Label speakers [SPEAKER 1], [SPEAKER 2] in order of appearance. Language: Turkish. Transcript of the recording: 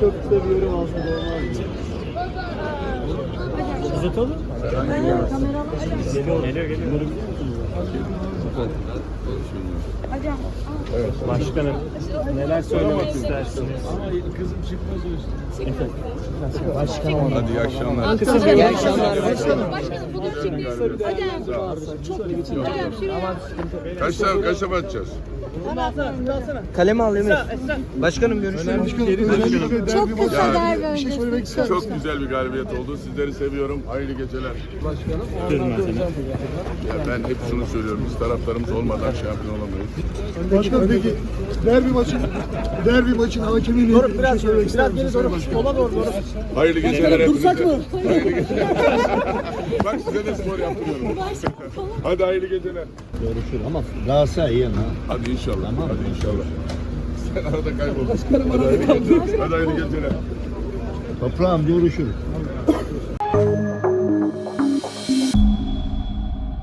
[SPEAKER 1] çok kısa bir yorum alsa da olmaz mı? Uzatalım. Geliyor, geliyor, geliyor. Başkanım, neler söylemek istersiniz? Başkanım.
[SPEAKER 2] Hadi iyi akşamlar.
[SPEAKER 1] Kısa bir yorum.
[SPEAKER 3] Başkanım fotoğraf çekiyoruz. Hocam. Çok kötü. Hocam şimdi
[SPEAKER 2] Kaç tane kaç defa atacağız?
[SPEAKER 4] Kalemi al Emir. Başkanım görüşürüz.
[SPEAKER 3] çok kısa derbi öncesi.
[SPEAKER 2] Çok güzel bir galibiyet oldu. Sizleri seviyorum. Hayırlı geceler. Ya ben hep şunu söylüyorum. Biz taraftarımız olmadan şampiyon olamayız.
[SPEAKER 5] Başkan peki derbi maçın derbi maçın hakemiyle ilgili bir şey söylemek ister misiniz? Sayın Başkan?
[SPEAKER 2] Hayırlı geceler hepinize. Hayırlı geceler. Bak size de spor yaptırıyorum. Hadi hayırlı geceler.
[SPEAKER 5] Görüşürüz ama Galatasaray iyi ama.
[SPEAKER 2] Hadi inşallah. Hadi inşallah. Sen arada kayboldun. Hadi hayırlı geceler. Hadi hayırlı geceler.
[SPEAKER 5] Toprağım görüşürüz.